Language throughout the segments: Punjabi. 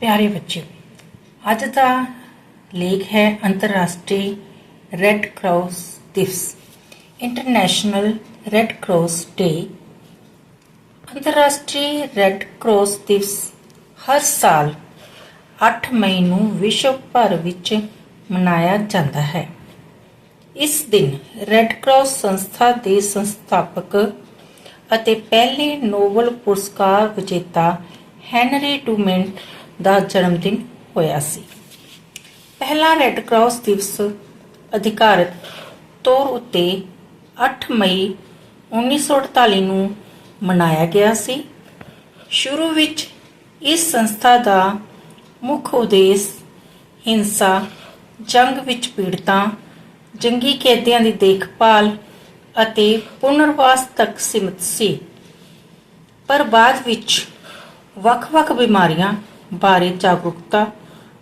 ਪਿਆਰੇ ਬੱਚਿਓ, ਅੱਜ ਦਾ ਲੇਖ ਹੈ ਅੰਤਰਰਾਸ਼ਟਰੀ ਰੈੱਡ ਕਰਾਸ ਦਿਵਸ, ਇੰਟਰਨੈਸ਼ਨਲ ਰੈੱਡ ਕਰਾਸ ਡੇ। ਅੰਤਰਰਾਸ਼ਟਰੀ ਰੈੱਡ ਕਰਾਸ ਦਿਵਸ ਹਰ ਸਾਲ 8 ਮਈ ਨੂੰ ਵਿਸ਼ਵ ਭਰ ਵਿੱਚ ਮਨਾਇਆ ਜਾਂਦਾ ਹੈ। ਇਸ ਦਿਨ ਰੈੱਡ ਕਰਾਸ ਸੰਸਥਾ ਦੇ ਸੰਸਥਾਪਕ ਅਤੇ ਪਹਿਲੇ ਨੋਬਲ ਪੁਰਸਕਾਰ ਵਿਜੇਤਾ ਹੈਨਰੀ ਡੂਮੈਂਟ ਦਾ ਜਨਮ ਦਿਨ ਹੋਇਆ ਸੀ। ਪਹਿਲਾ ਰੈੱਡ ਕਰਾਸ ਦਿਵਸ ਅਧਿਕਾਰਤ ਤੌਰ ਉੱਤੇ 8 ਮਈ 1948 ਨੂੰ ਮਨਾਇਆ ਗਿਆ ਸੀ। ਸ਼ੁਰੂ ਵਿੱਚ ਇਸ ਸੰਸਥਾ ਦਾ ਮੁੱਖ ਉਦੇਸ਼ ਹਿੰਸਾ, ਜੰਗ ਵਿੱਚ ਪੀੜਤਾਂ, ਜੰਗੀ ਕੈਦੀਆਂ ਦੀ ਦੇਖਭਾਲ ਅਤੇ ਪੁਨਰਵਾਸ ਤੱਕ ਸੀਮਿਤ ਸੀ। ਪਰ ਬਾਅਦ ਵਿੱਚ ਵੱਖ-ਵੱਖ ਬਿਮਾਰੀਆਂ ਬਾਰੇ ਜਾਗਰੂਕਤਾ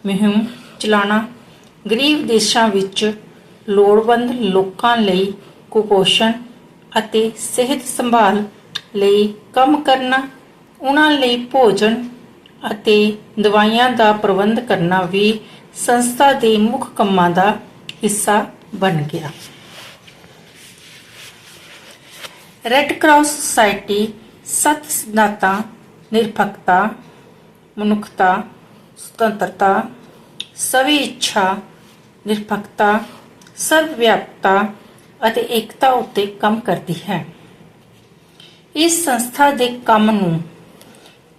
ਮੁਹਿੰਮ ਚਲਾਉਣਾ, ਗਰੀਬ ਦੇਸ਼ਾਂ ਵਿੱਚ ਲੋੜਵੰਦ ਲੋਕਾਂ ਲਈ ਕੁਪੋਸ਼ਣ ਅਤੇ ਸਿਹਤ ਸੰਭਾਲ ਲਈ ਕੰਮ ਕਰਨਾ, ਉਹਨਾਂ ਲਈ ਭੋਜਨ ਅਤੇ ਦਵਾਈਆਂ ਦਾ ਪ੍ਰਬੰਧ ਕਰਨਾ ਵੀ ਸੰਸਥਾ ਦੇ ਮੁੱਖ ਕੰਮਾਂ ਦਾ ਹਿੱਸਾ ਬਣ ਗਿਆ। ਰੈੱਡ ਕਰਾਸ ਸੁਸਾਇਟੀ ਸੱਤ ਸਿਧਾਂਤਾਂ, ਨਿਰਪੱਖਤਾ ਮਨੁੱਖਤਾ, ਸੁਤੰਤਰਤਾ, ਸਵੈ ਇੱਛਾ, ਨਿਰਪੱਖਤਾ ਸਰਵ ਅਤੇ ਏਕਤਾ ਉੱਤੇ ਕੰਮ ਕਰਦੀ ਹੈ। ਇਸ ਸੰਸਥਾ ਦੇ ਕੰਮ ਨੂੰ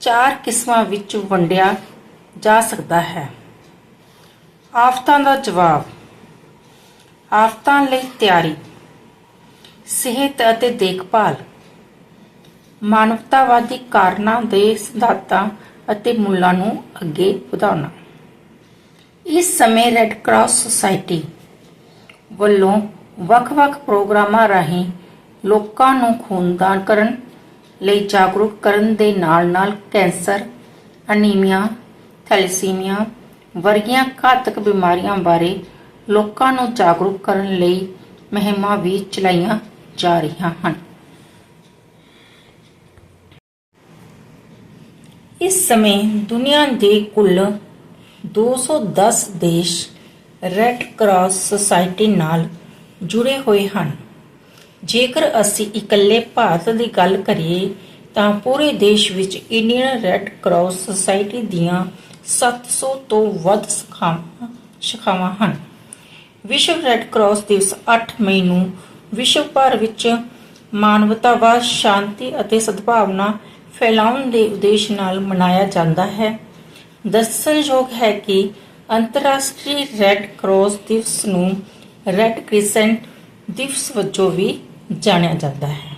ਚਾਰ ਕਿਸਮਾਂ ਵਿੱਚ ਵੰਡਿਆ ਜਾ ਸਕਦਾ ਹੈ। ਆਫਤਾਂ ਦਾ ਜਵਾਬ, ਆਫਤਾਂ ਲਈ ਤਿਆਰੀ, ਸਿਹਤ ਅਤੇ ਦੇਖਭਾਲ, ਮਾਨਵਤਾਵਾਦੀ ਕਾਰਨਾਂ ਦੇ ਸਿਧਾਂਤਾਂ ਅਤੇ ਮੁੱਲਾਂ ਨੂੰ ਅੱਗੇ ਵਧਾਉਣਾ। ਇਸ ਸਮੇਂ ਰੈੱਡ ਕਰਾਸ ਸੁਸਾਇਟੀ ਵੱਲੋਂ ਵੱਖ-ਵੱਖ ਪ੍ਰੋਗਰਾਮਾਂ ਰਾਹੀਂ ਲੋਕਾਂ ਨੂੰ ਖੂਨਦਾਨ ਕਰਨ ਲਈ ਜਾਗਰੂਕ ਕਰਨ ਦੇ ਨਾਲ-ਨਾਲ ਕੈਂਸਰ, ਅਨੀਮੀਆ, ਥੈਲੇਸੀਮੀਆ ਵਰਗੀਆਂ ਘਾਤਕ ਬਿਮਾਰੀਆਂ ਬਾਰੇ ਲੋਕਾਂ ਨੂੰ ਜਾਗਰੂਕ ਕਰਨ ਲਈ ਮੁਹਿੰਮਾਂ ਵੀ ਚਲਾਈਆਂ ਜਾ ਰਹੀਆਂ ਹਨ। ਇਸ ਸਮੇਂ ਦੁਨੀਆ ਦੇ ਕੁੱਲ 210 ਦੇਸ਼ ਰੈੱਡ ਕਰਾਸ ਸੁਸਾਇਟੀ ਨਾਲ ਜੁੜੇ ਹੋਏ ਹਨ। ਜੇਕਰ ਅਸੀਂ ਇਕੱਲੇ ਭਾਰਤ ਦੀ ਗੱਲ ਕਰੀਏ, ਤਾਂ ਪੂਰੇ ਦੇਸ਼ ਵਿੱਚ ਇੰਡੀਅਨ ਰੈੱਡ ਕਰਾਸ ਸੁਸਾਇਟੀ ਦੀਆਂ 700 ਤੋਂ ਵੱਧ ਸ਼ਾਖਾਵਾਂ ਸ਼ਾਖਾਵਾਂ ਹਨ। ਵਿਸ਼ਵ ਰੈੱਡ ਕਰਾਸ ਦਿਵਸ 8 ਮਈ ਨੂੰ ਵਿਸ਼ਵ ਭਰ ਵਿੱਚ ਮਾਨਵਤਾਵਾਦ, ਸ਼ਾਂਤੀ ਅਤੇ ਸਦਭਾਵਨਾ ਫੈਲਾਉਣ ਦੇ ਉਦੇਸ਼ ਨਾਲ ਮਨਾਇਆ ਜਾਂਦਾ ਹੈ। ਦੱਸਣਯੋਗ ਹੈ ਕਿ ਅੰਤਰਰਾਸ਼ਟਰੀ ਰੈੱਡ ਕਰਾਸ ਦਿਵਸ ਨੂੰ ਰੈੱਡ ਕ੍ਰਿਸੈਂਟ ਦਿਵਸ ਵਜੋਂ ਵੀ ਜਾਣਿਆ ਜਾਂਦਾ ਹੈ।